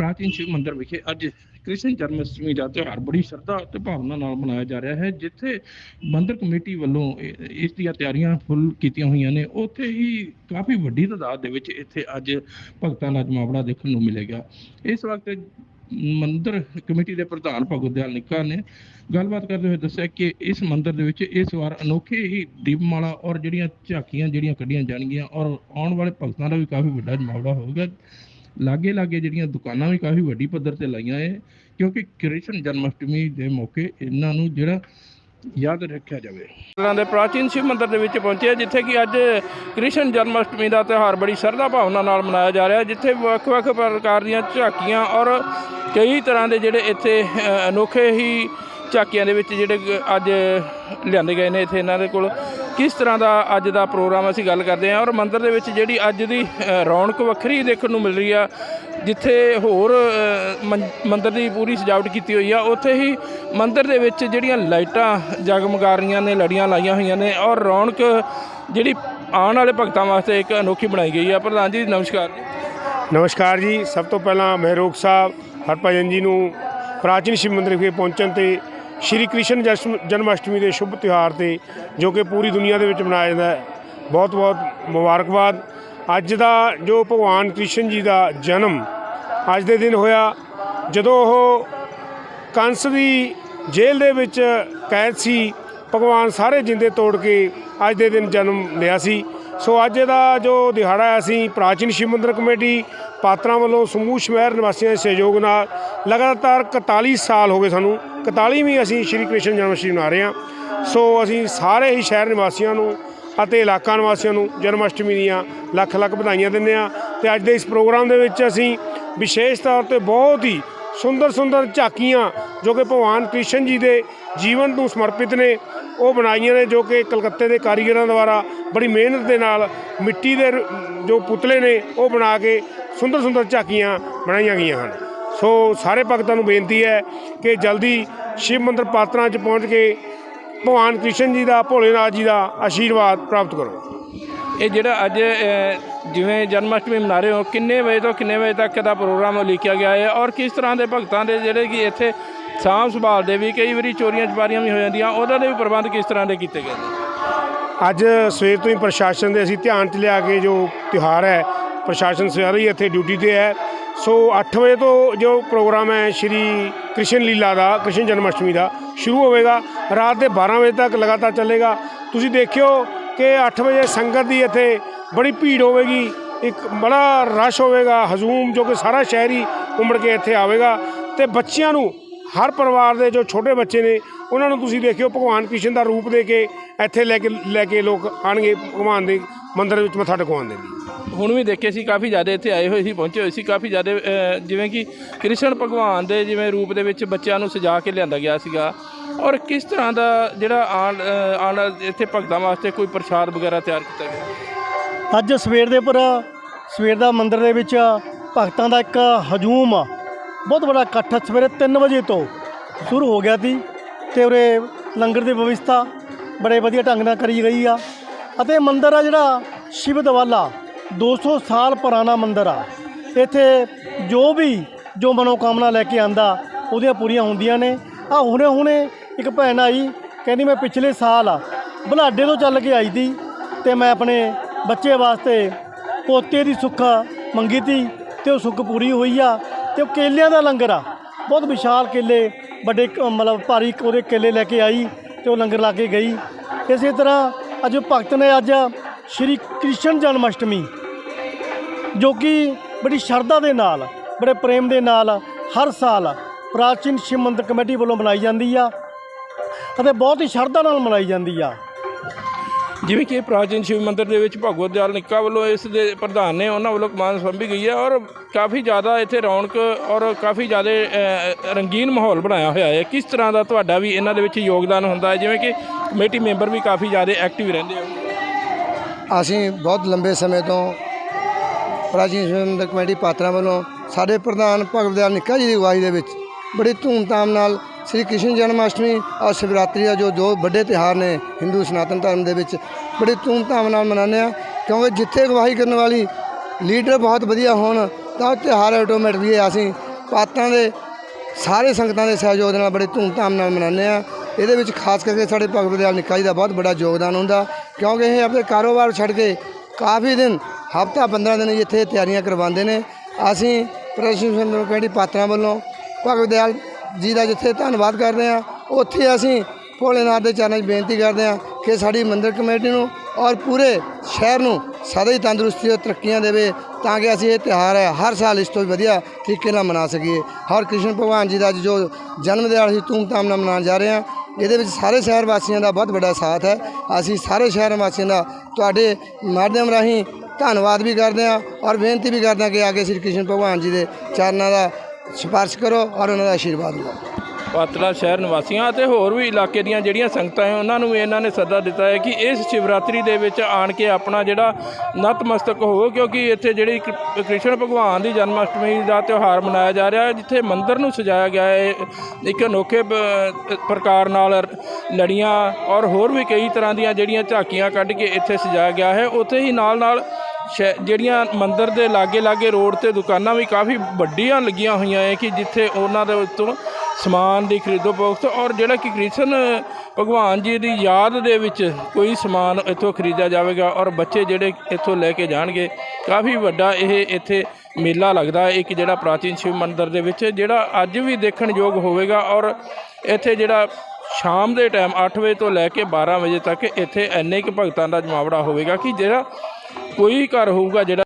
ਪ੍ਰਾਚੀਨ ਸ਼ਿਵ ਮੰਦਿਰ ਵਿਖੇ ਅੱਜ ਕ੍ਰਿਸ਼ਨ ਜਨਮ ਅਸ਼ਟਮੀ ਦਾ ਤਿਉਹਾਰ ਬੜੀ ਸ਼ਰਧਾ ਅਤੇ ਭਾਵਨਾ ਨਾਲ ਮਨਾਇਆ ਜਾ ਰਿਹਾ ਹੈ, ਜਿੱਥੇ ਮੰਦਿਰ ਕਮੇਟੀ ਵੱਲੋਂ ਇਸ ਦੀਆਂ ਤਿਆਰੀਆਂ ਫੁੱਲ ਕੀਤੀਆਂ ਹੋਈਆਂ ਨੇ। ਉੱਥੇ ਹੀ ਕਾਫੀ ਵੱਡੀ ਤਾਦਾਦ ਦੇ ਵਿੱਚ ਇੱਥੇ ਅੱਜ ਭਗਤਾਂ ਦਾ ਜਮਾਵੜਾ ਦੇਖਣ ਨੂੰ ਮਿਲੇਗਾ ਇਸ ਵਕਤ ਮੰਦਰ ਕਮੇਟੀ ਦੇ ਪ੍ਰਧਾਨ ਭਗਤ ਦਿਆਲ ਨਿੱਕਾ ਨੇ ਗੱਲਬਾਤ ਕਰਦੇ ਹੋਏ ਦੱਸਿਆ ਕਿ ਇਸ ਮੰਦਿਰ ਦੇ ਵਿੱਚ ਇਸ ਵਾਰ ਅਨੋਖੇ ਹੀ ਦੀਪਮਾਲਾ ਔਰ ਜਿਹੜੀਆਂ ਝਾਕੀਆਂ ਜਿਹੜੀਆਂ ਕੱਢੀਆਂ ਜਾਣਗੀਆਂ ਔਰ ਆਉਣ ਵਾਲੇ ਭਗਤਾਂ ਦਾ ਵੀ ਕਾਫੀ ਵੱਡਾ ਜਮਾਵੜਾ ਹੋਵੇਗਾ ਲਾਗੇ ਲਾਗੇ ਜਿਹੜੀਆਂ ਦੁਕਾਨਾਂ ਵੀ ਕਾਫੀ ਵੱਡੀ ਪੱਧਰ ਤੇ ਲਾਈਆਂ ਏ ਕਿਉਂਕਿ ਕ੍ਰਿਸ਼ਨ ਜਨਮ ਅਸ਼ਟਮੀ ਦੇ ਮੌਕੇ ਇਹਨਾਂ ਨੂੰ ਜਿਹੜਾ ਯਾਦ ਰੱਖਿਆ ਜਾਵੇ। ਮੰਦਰਾਂ ਦੇ ਪ੍ਰਾਚੀਨ ਸ਼ਿਵ ਮੰਦਿਰ ਦੇ ਵਿੱਚ ਪਹੁੰਚੇ ਜਿੱਥੇ ਕਿ ਅੱਜ ਕ੍ਰਿਸ਼ਨ ਜਨਮ ਅਸ਼ਟਮੀ ਦਾ ਤਿਉਹਾਰ ਬੜੀ ਸ਼ਰਧਾ ਭਾਵਨਾ ਨਾਲ ਮਨਾਇਆ ਜਾ ਰਿਹਾ, ਜਿੱਥੇ ਵੱਖ-ਵੱਖ ਪ੍ਰਕਾਰ ਦੀਆਂ ਝਾਕੀਆਂ ਔਰ ਕਈ ਤਰ੍ਹਾਂ ਦੇ ਜਿਹੜੇ ਇੱਥੇ ਅਨੋਖੇ ਹੀ ਝਾਕੀਆਂ ਦੇ ਵਿੱਚ ਜਿਹੜੇ ਅੱਜ ਲਿਆਂਦੇ ਗਏ ਨੇ, ਇੱਥੇ ਇਹਨਾਂ ਦੇ ਕੋਲ ਕਿਸ ਤਰ੍ਹਾਂ ਦਾ ਅੱਜ ਦਾ ਪ੍ਰੋਗਰਾਮ ਅਸੀਂ ਗੱਲ ਕਰਦੇ ਹਾਂ ਔਰ ਮੰਦਿਰ ਦੇ ਵਿੱਚ ਜਿਹੜੀ ਅੱਜ ਦੀ ਰੌਣਕ ਵੱਖਰੀ ਦੇਖਣ ਨੂੰ ਮਿਲ ਰਹੀ ਆ, ਜਿੱਥੇ ਹੋਰ ਮੰ- ਮੰਦਿਰ ਦੀ ਪੂਰੀ ਸਜਾਵਟ ਕੀਤੀ ਹੋਈ ਆ, ਉੱਥੇ ਹੀ ਮੰਦਿਰ ਦੇ ਵਿੱਚ ਜਿਹੜੀਆਂ ਲਾਈਟਾਂ ਜਗਮਗਾ ਰਹੀਆਂ ਨੇ, ਲੜੀਆਂ ਲਾਈਆਂ ਹੋਈਆਂ ਨੇ ਔਰ ਰੌਣਕ ਜਿਹੜੀ ਆਉਣ ਵਾਲੇ ਭਗਤਾਂ ਵਾਸਤੇ ਇੱਕ ਅਨੋਖੀ ਬਣਾਈ ਗਈ ਆ। ਪ੍ਰਧਾਨ ਜੀ, ਨਮਸਕਾਰ ਨਮਸਕਾਰ ਜੀ। ਸਭ ਤੋਂ ਪਹਿਲਾਂ ਮਹਿਰੋਗ ਸਾਹਿਬ, ਹਰਭਜਨ ਜੀ ਨੂੰ ਪ੍ਰਾਚੀਨ ਸ਼ਿਵ ਮੰਦਿਰ ਵਿਖੇ ਪਹੁੰਚਣ ਤੇ ਸ਼੍ਰੀ ਕ੍ਰਿਸ਼ਨ ਜਸ਼ਨ- ਜਨਮ ਅਸ਼ਟਮੀ ਦੇ ਸ਼ੁਭ ਤਿਉਹਾਰ ਤੇ ਜੋ ਕਿ ਪੂਰੀ ਦੁਨੀਆ ਦੇ ਵਿੱਚ ਮਨਾਇਆ ਜਾਂਦਾ ਹੈ। ਬਹੁਤ ਬਹੁਤ ਮੁਬਾਰਕਬਾਦ। ਅੱਜ ਦਾ ਜੋ ਭਗਵਾਨ ਕ੍ਰਿਸ਼ਨ ਜੀ ਦਾ ਜਨਮ ਅੱਜ ਦੇ ਦਿਨ ਹੋਇਆ, ਜਦੋਂ ਉਹ ਕੰਸ ਦੀ ਜੇਲ੍ਹ ਦੇ ਵਿੱਚ ਕੈਦ ਸੀ, ਭਗਵਾਨ ਸਾਰੇ ਜਿੰਦੇ ਤੋੜ ਕੇ ਅੱਜ ਦੇ ਦਿਨ ਜਨਮ ਲਿਆ ਸੀ। ਸੋ ਅੱਜ ਦਾ ਜੋ ਦਿਹਾੜਾ ਅਸੀਂ ਪ੍ਰਾਚੀਨ ਸ਼ਿਵ ਮੰਦਰ ਕਮੇਟੀ ਪਾਤਰਾਂ ਵੱਲੋਂ ਸਮੂਹ ਸ਼ਹਿਰ ਨਿਵਾਸੀਆਂ ਦੇ ਸਹਿਯੋਗ ਨਾਲ ਲਗਾਤਾਰ 41 ਸਾਲ ਹੋ ਗਏ ਸਾਨੂੰ 41ਵੀਂ ਅਸੀਂ ਸ਼੍ਰੀ ਕ੍ਰਿਸ਼ਨ ਜਨਮ ਅਸ਼ਟਮੀ ਮਨਾ ਰਹੇ ਹਾਂ। ਸੋ ਅਸੀਂ ਸਾਰੇ ਹੀ ਸ਼ਹਿਰ ਨਿਵਾਸੀਆਂ ਨੂੰ ਅਤੇ ਇਲਾਕਾ ਨਿਵਾਸੀਆਂ ਨੂੰ ਜਨਮ ਅਸ਼ਟਮੀ ਦੀਆਂ ਲੱਖ ਲੱਖ ਵਧਾਈਆਂ ਦਿੰਦੇ ਹਾਂ ਤੇ ਅੱਜ ਦੇ ਇਸ ਪ੍ਰੋਗਰਾਮ ਦੇ ਵਿੱਚ ਅਸੀਂ ਵਿਸ਼ੇਸ਼ ਤੌਰ ਤੇ ਬਹੁਤ ਹੀ ਸੁੰਦਰ ਸੁੰਦਰ ਝਾਕੀਆਂ ਜੋ ਕਿ ਭਗਵਾਨ ਕ੍ਰਿਸ਼ਨ ਜੀ ਦੇ ਜੀਵਨ ਨੂੰ ਸਮਰਪਿਤ ਨੇ, ਉਹ ਬਣਾਈਆਂ ਨੇ ਜੋ ਕਿ ਕਲਕੱਤੇ ਦੇ ਕਾਰੀਗਰਾਂ ਦੁਆਰਾ ਬੜੀ ਮਿਹਨਤ ਦੇ ਨਾਲ ਮਿੱਟੀ ਦੇ ਜੋ ਪੁਤਲੇ ਨੇ ਉਹ ਬਣਾ ਕੇ ਸੁੰਦਰ ਸੁੰਦਰ ਝਾਕੀਆਂ ਬਣਾਈਆਂ ਗਈਆਂ ਹਨ। ਸੋ ਸਾਰੇ ਭਗਤਾਂ ਨੂੰ ਬੇਨਤੀ ਹੈ ਕਿ ਜਲਦੀ ਸ਼ਿਵ ਮੰਦਿਰ ਪਾਤਰਾਂ 'ਚ ਪਹੁੰਚ ਕੇ ਭਗਵਾਨ ਕ੍ਰਿਸ਼ਨ ਜੀ ਦਾ ਭੋਲੇਨਾਥ ਜੀ ਦਾ ਆਸ਼ੀਰਵਾਦ ਪ੍ਰਾਪਤ ਕਰੋ। ਇਹ ਜਿਹੜਾ ਅੱਜ ਜਿਵੇਂ ਜਨਮ ਅਸ਼ਟਮੀ ਮਨਾ ਰਹੇ ਹੋ ਕਿੰਨੇ ਵਜੇ ਤੋਂ ਕਿੰਨੇ ਵਜੇ ਤੱਕ ਦਾ ਪ੍ਰੋਗਰਾਮ ਲਿਖਿਆ ਗਿਆ ਹੈ? ਔਰ ਕਿਸ ਤਰ੍ਹਾਂ ਦੇ ਭਗਤਾਂ ਦੇ ਜਿਹੜੇ ਕਿ ਇੱਥੇ ਸਾਂਭ ਸੰਭਾਲ ਦੇ ਵੀ ਕਈ ਵਾਰੀ ਚੋਰੀਆਂ ਚਪਾਰੀਆਂ ਵੀ ਹੋ ਜਾਂਦੀਆਂ ਉਹਨਾਂ ਦੇ ਵੀ ਪ੍ਰਬੰਧ ਕਿਸ ਤਰ੍ਹਾਂ ਦੇ ਕੀਤੇ ਗਏ ਨੇ? ਅੱਜ ਸਵੇਰ ਤੋਂ ਹੀ ਪ੍ਰਸ਼ਾਸਨ ਦੇ ਅਸੀਂ ਧਿਆਨ 'ਚ ਲਿਆ ਕੇ ਜੋ ਤਿਉਹਾਰ ਹੈ ਪ੍ਰਸ਼ਾਸਨ ਸਾਰੇ ਹੀ ਇੱਥੇ ਡਿਊਟੀ ਤੇ ਹੈ। ਸੋ 8 ਵਜੇ ਤੋਂ ਜੋ ਪ੍ਰੋਗਰਾਮ ਹੈ, ਸ਼੍ਰੀ ਕ੍ਰਿਸ਼ਨ ਲੀਲਾ ਦਾ, ਕ੍ਰਿਸ਼ਨ ਜਨਮ ਅਸ਼ਟਮੀ ਦਾ, ਸ਼ੁਰੂ ਹੋਵੇਗਾ। ਰਾਤ ਦੇ 12 ਵਜੇ ਤੱਕ ਲਗਾਤਾਰ ਚੱਲੇਗਾ। ਤੁਸੀਂ ਦੇਖਿਓ ਕਿ 8 ਵਜੇ ਸੰਗਤ ਦੀ ਇੱਥੇ ਬੜੀ ਭੀੜ ਹੋਵੇਗੀ। ਇੱਕ ਬੜਾ ਰਸ਼ ਹੋਵੇਗਾ। ਹਜੂਮ ਜੋ ਕਿ ਸਾਰਾ ਸ਼ਹਿਰ ਹੀ ਉਮੜ ਕੇ ਇੱਥੇ ਆਵੇਗਾ। ਤੇ ਬੱਚਿਆਂ ਨੂੰ, ਹਰ ਪਰਿਵਾਰ ਦੇ ਜੋ ਛੋਟੇ ਬੱਚੇ ਨੇ, ਉਹਨਾਂ ਨੂੰ ਤੁਸੀਂ ਦੇਖਿਓ, ਭਗਵਾਨ ਕ੍ਰਿਸ਼ਨ ਦਾ ਰੂਪ ਦੇ ਕੇ ਇੱਥੇ ਲੈ ਕੇ ਲੈ ਕੇ ਲੋਕ ਆਣਗੇ ਭਗਵਾਨ ਦੇ ਮੰਦਿਰ ਵਿੱਚ ਮੱਥਾ ਟਿਕਾਉਣ ਦੇ ਲਈ। ਹੁਣ ਵੀ ਦੇਖੇ ਸੀ ਕਾਫੀ ਜ਼ਿਆਦਾ ਇੱਥੇ ਆਏ ਹੋਏ ਸੀ ਪਹੁੰਚੇ ਹੋਏ ਸੀ ਕਾਫੀ ਜ਼ਿਆਦਾ ਜਿਵੇਂ ਕਿ ਕ੍ਰਿਸ਼ਨ ਭਗਵਾਨ ਦੇ ਜਿਵੇਂ ਰੂਪ ਦੇ ਵਿੱਚ ਬੱਚਿਆਂ ਨੂੰ ਸਜਾ ਕੇ ਲਿਆਂਦਾ ਗਿਆ ਸੀਗਾ। ਔਰ ਕਿਸ ਤਰ੍ਹਾਂ ਦਾ ਜਿਹੜਾ ਆਉਣ ਅ, ਇੱਥੇ ਭਗਤਾਂ ਵਾਸਤੇ ਕੋਈ ਪ੍ਰਸ਼ਾਦ ਵਗੈਰਾ ਤਿਆਰ ਕੀਤਾ ਗਿਆ? ਅੱਜ ਸਵੇਰ ਦੇ ਪਰ ਸਵੇਰ ਦਾ ਮੰਦਿਰ ਦੇ ਵਿੱਚ ਭਗਤਾਂ ਦਾ ਇੱਕ ਹਜੂਮ ਆ ਬਹੁਤ ਬੜਾ ਇਕੱਠ ਸਵੇਰੇ 3 ਵਜੇ ਤੋਂ ਸ਼ੁਰੂ ਹੋ ਗਿਆ ਸੀ ਤੇ ਉਰੇ ਲੰਗਰ ਦੀ ਵਿਵਸਥਾ ਬੜੇ ਵਧੀਆ ਢੰਗ ਨਾਲ ਕਰੀ ਗਈ ਆ। ਅਤੇ ਮੰਦਿਰ ਆ ਜਿਹੜਾ ਸ਼ਿਵ ਦਵਾਲਾ 200 ਸਾਲ ਪੁਰਾਣਾ ਮੰਦਿਰ ਆ। ਇੱਥੇ ਜੋ ਵੀ, ਜੋ ਮਨੋਕਾਮਨਾ ਲੈ ਕੇ ਆਂਦਾ, ਉਹਦੀਆਂ ਪੂਰੀਆਂ ਹੁੰਦੀਆਂ ਨੇ। ਆ ਹੁਣੇ ਹੁਣੇ ਇੱਕ ਭੈਣ ਆਈ, ਕਹਿੰਦੀ ਮੈਂ ਪਿਛਲੇ ਸਾਲ ਆ ਬੁਲਾਡੇ ਤੋਂ ਚੱਲ ਕੇ ਆਈ ਸੀ ਤੇ ਮੈਂ ਆਪਣੇ ਬੱਚੇ ਵਾਸਤੇ ਪੋਤੇ ਦੀ ਸੁੱਖ ਮੰਗੀ ਤੀ ਤੇ ਉਹ ਸੁੱਖ ਪੂਰੀ ਹੋਈ ਆ ਤੇ ਉਹ ਕੇਲਿਆਂ ਦਾ ਲੰਗਰ ਆ। ਬਹੁਤ ਵਿਸ਼ਾਲ ਕੇਲੇ, ਵੱਡੇ ਮਤਲਬ ਭਾਰੀ ਉਹਦੇ ਕੇਲੇ ਲੈ ਕੇ ਆਈ ਤੇ ਉਹ ਲੰਗਰ ਲਾ ਕੇ ਗਈ। ਇਸੇ ਤਰ੍ਹਾਂ ਅੱਜ ਭਗਤ ਨੇ ਅੱਜ ਸ਼੍ਰੀ ਕ੍ਰਿਸ਼ਨ ਜਨਮ ਅਸ਼ਟਮੀ ਜੋ ਕਿ ਬੜੀ ਸ਼ਰਧਾ ਦੇ ਨਾਲ ਬੜੇ ਪ੍ਰੇਮ ਦੇ ਨਾਲ ਹਰ ਸਾਲ ਪ੍ਰਾਚੀਨ ਸ਼ਿਵ ਮੰਦਿਰ ਕਮੇਟੀ ਵੱਲੋਂ ਮਨਾਈ ਜਾਂਦੀ ਆ ਅਤੇ ਬਹੁਤ ਹੀ ਸ਼ਰਧਾ ਨਾਲ ਮਨਾਈ ਜਾਂਦੀ ਆ। ਜਿਵੇਂ ਕਿ ਪ੍ਰਾਚੀਨ ਸ਼ਿਵ ਮੰਦਿਰ ਦੇ ਵਿੱਚ ਭਗਵਤ ਦਿਆਲ ਨਿੱਕਾ ਵੱਲੋਂ ਇਸ ਦੇ ਪ੍ਰਧਾਨ ਨੇ ਉਹਨਾਂ ਵੱਲੋਂ ਕਮਾਨ ਸੰਭੀ ਗਈ ਹੈ ਔਰ ਕਾਫੀ ਜ਼ਿਆਦਾ ਇੱਥੇ ਰੌਣਕ ਔਰ ਕਾਫੀ ਜ਼ਿਆਦਾ ਰੰਗੀਨ ਮਾਹੌਲ ਬਣਾਇਆ ਹੋਇਆ ਹੈ। ਕਿਸ ਤਰ੍ਹਾਂ ਦਾ ਤੁਹਾਡਾ ਵੀ ਇਹਨਾਂ ਦੇ ਵਿੱਚ ਯੋਗਦਾਨ ਹੁੰਦਾ ਹੈ? ਜਿਵੇਂ ਕਿ ਕਮੇਟੀ ਮੈਂਬਰ ਵੀ ਕਾਫੀ ਜ਼ਿਆਦਾ ਐਕਟਿਵ ਰਹਿੰਦੇ ਹੋ ਅਸੀਂ ਬਹੁਤ ਲੰਬੇ ਸਮੇਂ ਤੋਂ ਪ੍ਰਾਚੀਨ ਸ਼ਿਵ ਕਮੇਟੀ ਪਾਤਰਾਂ ਵੱਲੋਂ ਸਾਡੇ ਪ੍ਰਧਾਨ ਭਗਤ ਦਿਆਲ ਨਿੱਕਾ ਜੀ ਦੀ ਅਗਵਾਈ ਦੇ ਵਿੱਚ ਬੜੀ ਧੂਮਧਾਮ ਨਾਲ ਸ੍ਰੀ ਕ੍ਰਿਸ਼ਨ ਜਨਮ ਅਸ਼ਟਮੀ ਔਰ ਸ਼ਿਵਰਾਤਰੀ ਦਾ ਜੋ ਦੋ ਵੱਡੇ ਤਿਉਹਾਰ ਨੇ ਹਿੰਦੂ ਸਨਾਤਨ ਧਰਮ ਦੇ ਵਿੱਚ, ਬੜੀ ਧੂਮਧਾਮ ਨਾਲ ਮਨਾਉਂਦੇ ਆ ਕਿਉਂਕਿ ਜਿੱਥੇ ਅਗਵਾਈ ਕਰਨ ਵਾਲੀ ਲੀਡਰ ਬਹੁਤ ਵਧੀਆ ਹੋਣ, ਤਾਂ ਉਹ ਤਿਉਹਾਰ ਆਟੋਮੈਟਿਕਲੀ ਅਸੀਂ ਪਾਤਾਂ ਦੇ ਸਾਰੇ ਸੰਗਤਾਂ ਦੇ ਸਹਿਯੋਗ ਦੇ ਨਾਲ ਬੜੇ ਧੂਮਧਾਮ ਨਾਲ ਮਨਾਉਂਦੇ ਆ ਇਹਦੇ ਵਿੱਚ ਖਾਸ ਕਰਕੇ ਸਾਡੇ ਭਗਤ ਦਿਆਲ ਨਿੱਕਾ ਜੀ ਦਾ ਬਹੁਤ ਵੱਡਾ ਯੋਗਦਾਨ ਹੁੰਦਾ ਕਿਉਂਕਿ ਇਹ ਆਪਣੇ ਕਾਰੋਬਾਰ ਛੱਡ ਕੇ ਕਾਫੀ ਦਿਨ ਹਫਤਾ 15 ਦਿਨ ਇੱਥੇ ਤਿਆਰੀਆਂ ਕਰਵਾਉਂਦੇ ਨੇ, ਅਸੀਂ ਪ੍ਰਸ਼ਾਸਨ ਕਮੇਟੀ ਪਾਤਰਾਂ ਵੱਲੋਂ ਭਗਤ ਦਿਆਲ ਜੀ ਦਾ ਜਿੱਥੇ ਧੰਨਵਾਦ ਕਰਦੇ ਹਾਂ, ਉੱਥੇ ਅਸੀਂ ਭੋਲੇਨਾਥ ਦੇ ਚਰਨਾਂ 'ਚ ਬੇਨਤੀ ਕਰਦੇ ਹਾਂ ਕਿ ਸਾਡੀ ਮੰਦਿਰ ਕਮੇਟੀ ਨੂੰ ਔਰ ਪੂਰੇ ਸ਼ਹਿਰ ਨੂੰ ਸਦਾ ਹੀ ਤੰਦਰੁਸਤੀ ਅਤੇ ਤਰੱਕੀਆਂ ਦੇਵੇ ਤਾਂ ਕਿ ਅਸੀਂ ਇਹ ਤਿਉਹਾਰ ਹੈ, ਹਰ ਸਾਲ ਇਸ ਤੋਂ ਵਧੀਆ ਤਰੀਕੇ ਨਾਲ ਮਨਾ ਸਕੀਏ। ਹਰ ਕ੍ਰਿਸ਼ਨ ਭਗਵਾਨ ਜੀ ਦਾ ਅੱਜ ਜੋ ਜਨਮ ਦਿਹਾੜਾ ਅਸੀਂ ਧੂਮਧਾਮ ਨਾਲ ਮਨਾਉਣ ਜਾ ਰਹੇ ਹਾਂ, ਇਹਦੇ ਵਿੱਚ ਸਾਰੇ ਸ਼ਹਿਰ ਵਾਸੀਆਂ ਦਾ ਬਹੁਤ ਵੱਡਾ ਸਾਥ ਹੈ। ਅਸੀਂ ਸਾਰੇ ਸ਼ਹਿਰ ਵਾਸੀਆਂ ਦਾ ਤੁਹਾਡੇ ਮਾਧਿਅਮ ਰਾਹੀਂ ਧੰਨਵਾਦ ਵੀ ਕਰਦੇ ਹਾਂ ਔਰ ਬੇਨਤੀ ਵੀ ਕਰਦੇ ਹਾਂ ਕਿ ਆਗੇ ਸ੍ਰੀ ਕ੍ਰਿਸ਼ਨ ਭਗਵਾਨ ਜੀ ਦੇ ਚਰਨਾਂ ਦਾ ਸਪਰਸ਼ ਕਰੋ ਔਰ ਉਹਨਾਂ ਦਾ ਆਸ਼ੀਰਵਾਦ ਲਓ। ਪਾਤਲਾ ਸ਼ਹਿਰ ਨਿਵਾਸੀਆਂ ਅਤੇ ਹੋਰ ਵੀ ਇਲਾਕੇ ਦੀਆਂ ਜਿਹੜੀਆਂ ਸੰਗਤਾਂ ਹੈ ਉਹਨਾਂ ਨੂੰ ਵੀ ਇਹਨਾਂ ਨੇ ਸੱਦਾ ਦਿੱਤਾ ਹੈ ਕਿ ਇਸ ਸ਼ਿਵਰਾਤਰੀ ਦੇ ਵਿੱਚ ਆਣ ਕੇ ਆਪਣਾ ਜਿਹੜਾ ਨਤਮਸਤਕ ਹੋਵੋ, ਕਿਉਂਕਿ ਇੱਥੇ ਜਿਹੜੀ ਕ੍ਰਿ- ਕ੍ਰਿਸ਼ਨ ਭਗਵਾਨ ਦੀ ਜਨਮ ਅਸ਼ਟਮੀ ਦਾ ਤਿਉਹਾਰ ਮਨਾਇਆ ਜਾ ਰਿਹਾ ਹੈ, ਜਿੱਥੇ ਮੰਦਿਰ ਨੂੰ ਸਜਾਇਆ ਗਿਆ ਹੈ। ਇੱਕ ਅਨੋਖੇ ਪ੍ਰਕਾਰ ਨਾਲ ਲੜੀਆਂ ਔਰ ਹੋਰ ਵੀ ਕਈ ਤਰ੍ਹਾਂ ਦੀਆਂ ਜਿਹੜੀਆਂ ਝਾਕੀਆਂ ਕੱਢ ਕੇ ਇੱਥੇ ਸਜਾਇਆ ਗਿਆ ਹੈ, ਉੱਥੇ ਹੀ ਨਾਲ ਨਾਲ ਜਿਹੜੀਆਂ ਮੰਦਿਰ ਦੇ ਲਾਗੇ ਲਾਗੇ ਰੋਡ ਤੇ ਦੁਕਾਨਾਂ ਵੀ ਕਾਫੀ ਵੱਡੀਆਂ ਲੱਗੀਆਂ ਹੋਈਆਂ ਹੈ ਕਿ ਜਿੱਥੇ ਉਹਨਾਂ ਦੇ ਉੱਤੋਂ ਸਮਾਨ ਦੀ ਖਰੀਦੋ ਫੋਕਤ ਔਰ ਜਿਹੜਾ ਕਿ ਕ੍ਰਿਸ਼ਨ ਭਗਵਾਨ ਜੀ ਦੀ ਯਾਦ ਦੇ ਵਿੱਚ ਕੋਈ ਸਮਾਨ ਇੱਥੋਂ ਖਰੀਦਿਆ ਜਾਵੇਗਾ ਔਰ ਬੱਚੇ ਜਿਹੜੇ ਇੱਥੋਂ ਲੈ ਕੇ ਜਾਣਗੇ, ਕਾਫੀ ਵੱਡਾ ਇਹ ਇੱਥੇ ਮੇਲਾ ਲੱਗਦਾ ਹੈ ਇੱਕ ਜਿਹੜਾ ਪ੍ਰਾਚੀਨ ਸ਼ਿਵ ਮੰਦਿਰ ਦੇ ਵਿੱਚ ਜਿਹੜਾ ਅੱਜ ਵੀ ਦੇਖਣ ਯੋਗ ਹੋਵੇਗਾ ਔਰ ਇੱਥੇ ਜਿਹੜਾ ਸ਼ਾਮ ਦੇ ਟਾਈਮ 8 ਵਜੇ ਤੋਂ ਲੈ ਕੇ 12 ਵਜੇ ਤੱਕ ਇੱਥੇ ਇੰਨੇ ਕੁ ਭਗਤਾਂ ਦਾ ਜਮਾਵੜਾ ਹੋਵੇਗਾ ਕਿ ਜਿਹੜਾ ਕੋਈ ਘਰ ਹੋਊਗਾ ਜਿਹੜਾ